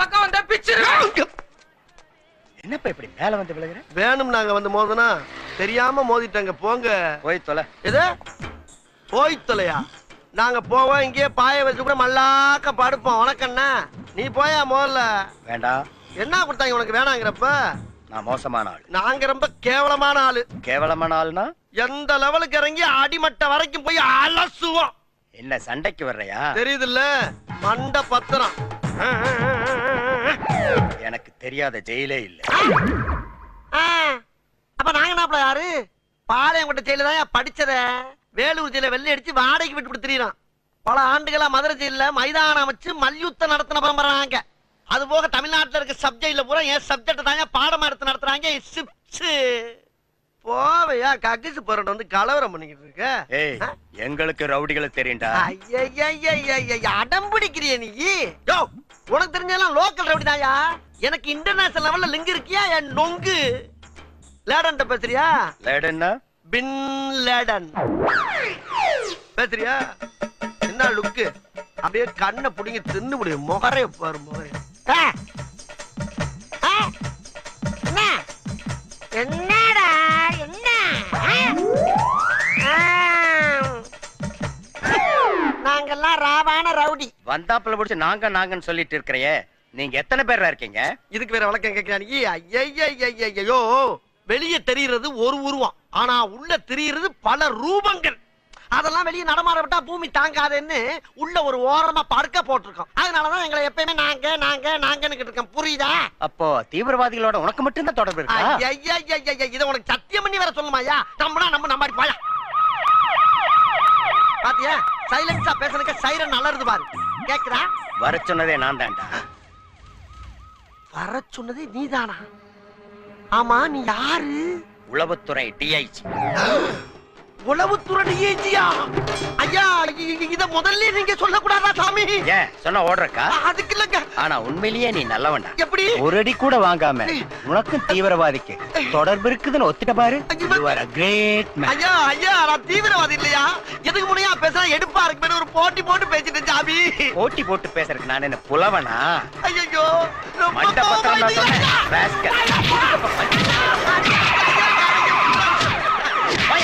பக்கம் வந்தா பிச்சிரு என்னப்பா இப்படி மேல வந்து விழுகிற? வேணும் நாங்க வந்து மோதனா தெரியாம மோதிட்டாங்க போங்க. போய் தொலை. எது? போய் தொலையா? நாங்க போவோம் இங்கேயே பாய வச்சு கூட மல்லாக்க படுப்போம். உனக்கண்ணா நீ போயா முதல்ல வேண்டாம் என்ன கொடுத்தாங்க உனக்கு வேணாங்கிறப்ப? நான் மோசமான ஆள். நாங்க ரொம்ப கேவலமான ஆளு. கேவலமான ஆள்னா? எந்த லெவலுக்கு இறங்கி அடிமட்ட வரைக்கும் போய் அலசுவோம். என்ன சண்டைக்கு வர்றையா? தெரியுதுல்ல? மண்ட பத்திரம் தெரியாத ஜெயிலே இல்ல. அப்ப நாங்க என்ன யாரு? பாளையங்கோட்டை ஜெயில தான் படிச்சத. வேலூர் ஜெயில வெள்ளை அடிச்சு வாடகைக்கு விட்டு கொடுத்துறான் பல ஆண்டுகளா மதுரை ஜெயில மைதானம் அமைச்சு மல்யுத்தம் நடத்தின பரம்பராங்க. அது போக தமிழ்நாட்டுல இருக்க சப்ஜெக்ட்ல பூரா என் சப்ஜெக்ட் தாங்க பாடமா எடுத்து நடத்துறாங்க. சிப்ஸ். போவையா கக்கிசு போறட்ட வந்து கலவரம் பண்ணிக்கிட்டு இருக்க. ஏய் எங்களுக்கு ரவுடிகளை தெரியும்டா. ஐயையையையைய, அடம் பிடிக்கிறிய நீ உனக்கு தெரிஞ்செல்லாம் லோக்கல் ரவுடி தாயா எனக்கு இன்டர்நேஷனல் லெவல்ல லிங்க் இருக்கியா? என் நொங்கு. லேடன்ட்ட பேசுறியா? லேடன்னா? Bin Laden. பேசுறியா? என்ன லுக்கு? அப்படியே கண்ணை புடிங்கி தின்னு முடியும் முகரைய பாரு முகரைய. ஆ. ஆ. என்ன? என்னடா? என்ன. நாங்கெல்லாம் ராவான ரவுடி. வந்தாப்புல பிடிச்சு நாங்க நாங்கன்னு சொல்லிட்டு இருக்கிறையே. நீங்க எத்தனை பேர்ல இருக்கீங்க? இதுக்கு வேற வழக்கம் கேட்கிறானி ஐயோ வெளியே தெரிகிறது ஒரு உருவம். ஆனா உள்ள தெரிகிறது பல ரூபங்கள். அதெல்லாம் வெளியே நடமாட விட்டா பூமி தாங்காதுன்னு உள்ள ஒரு ஓரமா படுக்க போட்டிருக்கோம். அதனாலதான் எங்களை எப்பயுமே நாங்க நாங்க நாங்கன்னு இருக்கோம். புரியுதா? அப்போ தீவிரவாதிகளோட உனக்கு மட்டும்தான் தொடர்பு இருக்கா? இதை உனக்கு சத்தியம் பண்ணி வேற சொல்லுமாயா நம்மனா நம்ம நம்பாடி பாயா. பாத்தியா? சைலன்ஸா பேசுறதுக்கு சைரன் அலறுது பாரு. கேக்குதா? வர சொன்னதே நான் தான்டா. வர சொன்னதே நீதானா? ஆமா நீ யாரு? உளவுத்துறை டிஐஜி உளவுத்துறை டிஏஜியா ஐயா இத முதல்ல நீங்க சொல்லக்கூடாதா சாமி? ஏன்? சொன்ன ஓடுறக்கா? அதுக்கு இல்லங்க. ஆனா உண்மையிலேயே நீ நல்லவன்டா. எப்படி? ஒரு அடி கூட வாங்காம உனக்கும் தீவிரவாதிக்கு தொடர்பு இருக்குதுன்னு ஒத்துட்ட பாரு. man. ஐயா ஐயா நான் தீவிரவாதி இல்லையா? எதுக்கு முனையா பேசுறா? எடுப்பா இருக்கு ஒரு போட்டி போட்டு பேசிட்டு சாமி. போட்டி போட்டு பேசுறதுக்கு நான் என்ன புலவனா? ஐயோ மண்டபத்திரம் நான் சொன்னேன்.